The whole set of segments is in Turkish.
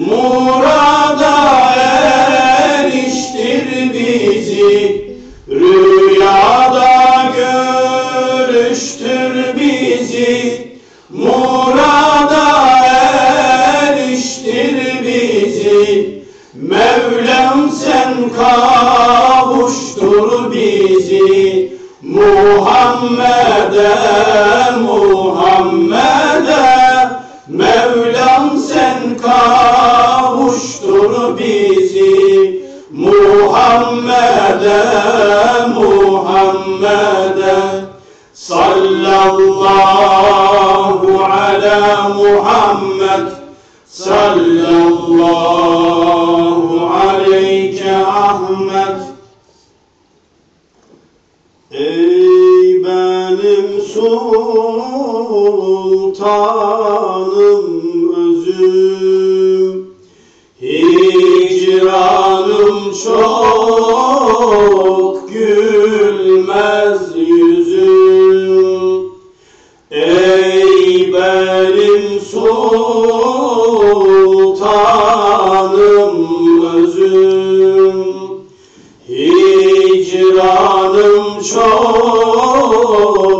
bizi bizi Muhammed'e, Muhammed'e Sallallahu ala Muhammed Sallallahu aleyke Ahmet Ey benim sultanım özüm Hicranım çok gülmez yüzüm. Ey benim sultanım özüm. Hicranım çok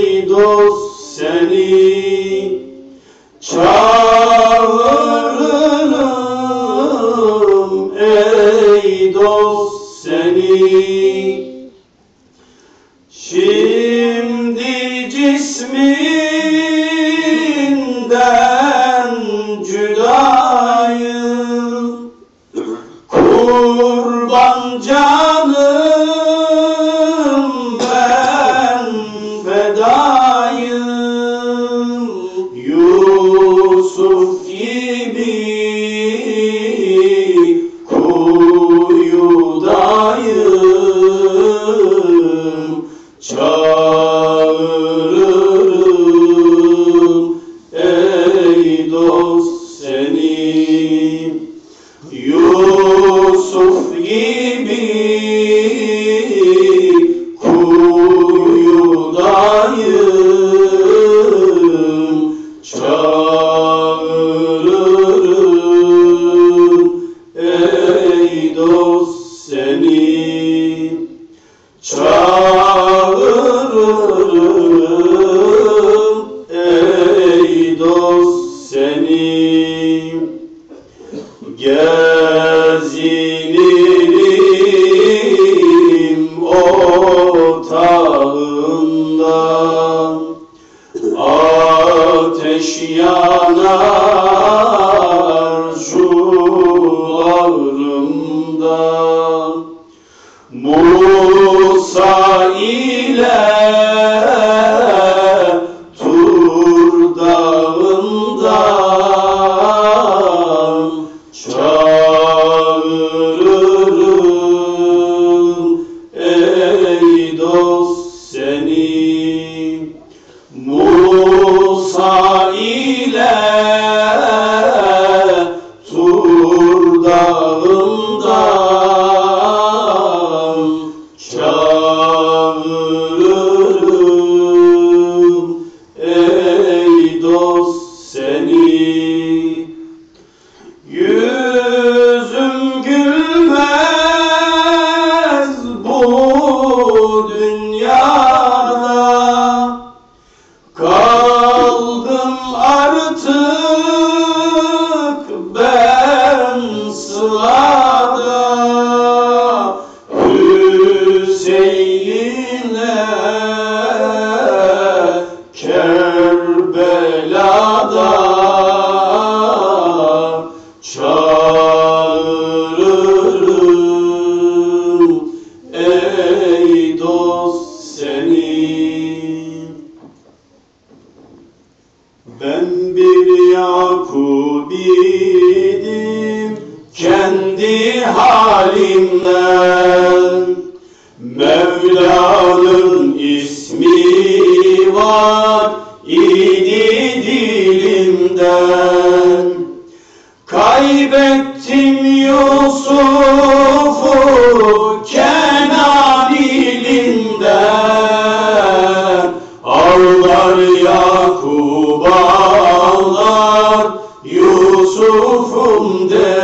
ey dost seni Çağırırım ey dost seni. Şimdi cisminden cüdayım Kurban canım Çağırırım ey dost seni Gezinirim otağında. Ateş yanar 22 Kerbela'da çağırırım ey dost seni. Ben bir Yakubidim kendi halimden Yusuf'u Kenan ilinden Ağlar Yakup ağlar. Yusuf'um deyum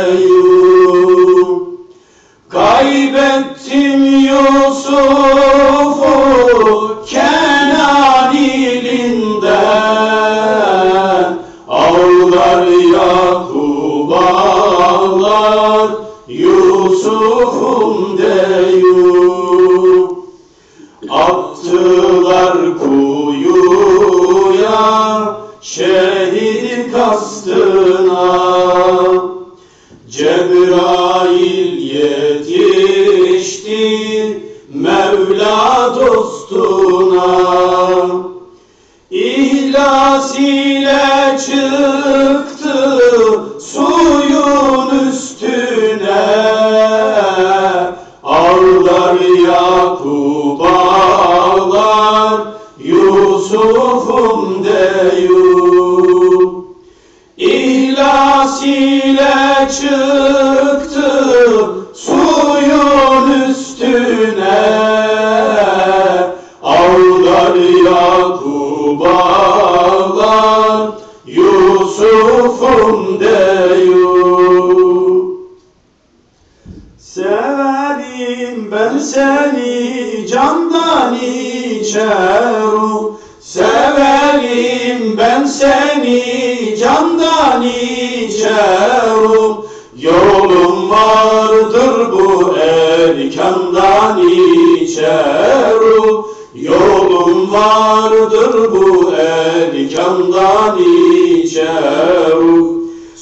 Yusuf'um deyum Attılar kuyuya şehit kastına candan içerim Yolum vardır bu erkandan içerim. Yolum vardır bu erkandan içerim.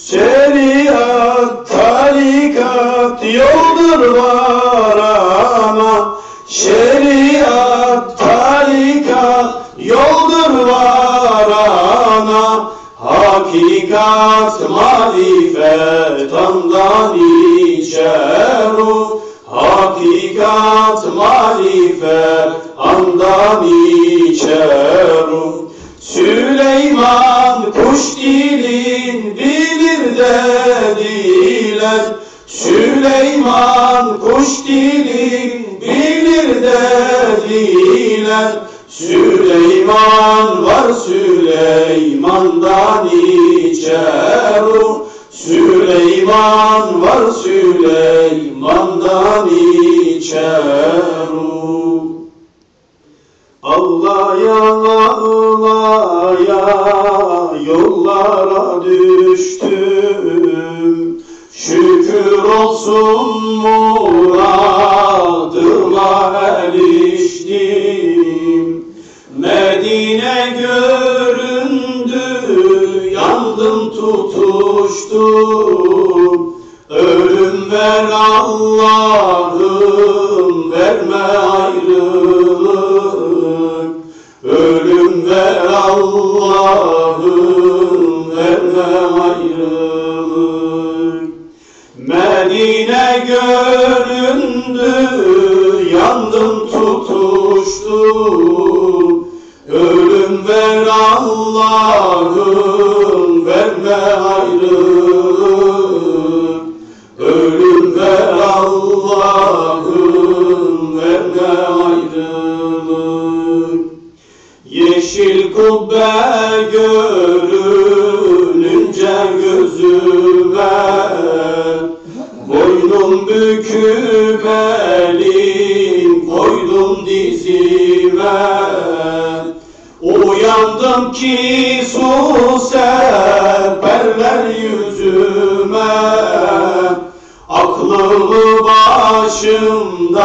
Şeriat, tarikat yoldur varana Şeriat, dediler Süleyman kuş dilin bilir dediler. Süleyman var Süleyman'dan içeru. Süleyman var Süleyman'dan içeru. Ağlaya ağlaya yollara düştüm Şükür olsun muradıma eriştim. Medine göründü yandım tutuştum. Ölüm ver Allah'ım verme ayrılık. Ölüm ver Allah'ım göründü elim koydum dizime. Uyandım ki su serperler yüzüme. Aklı Aklımı başımdan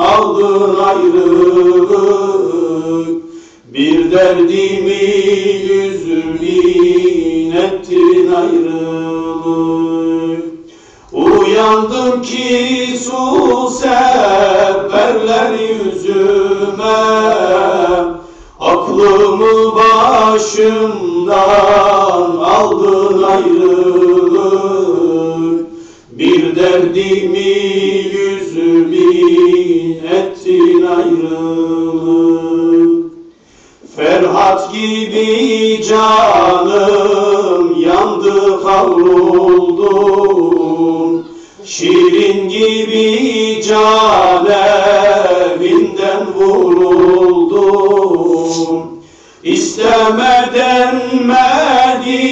aldın ayrılık. Bir derdimi yüzümün ettin ayrılık Aklımı başımdan aldın ayrılık. Bir derdimi yüzümün ettin ayrılık. Ferhat gibi canım yandı kavruldum Şirin gibi can İstemeden Medine'den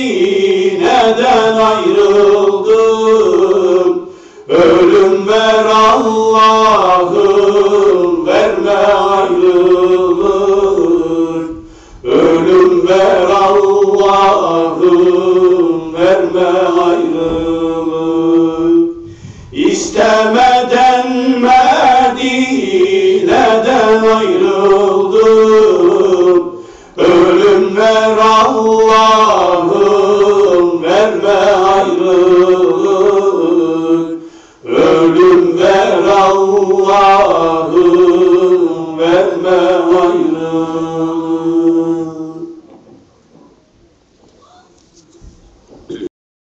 ayrıldım. Ölüm ver Allah'ım verme ayrılık Ölüm ver Allah'ım verme ayrılık İstemeden Medine'den ayrıldım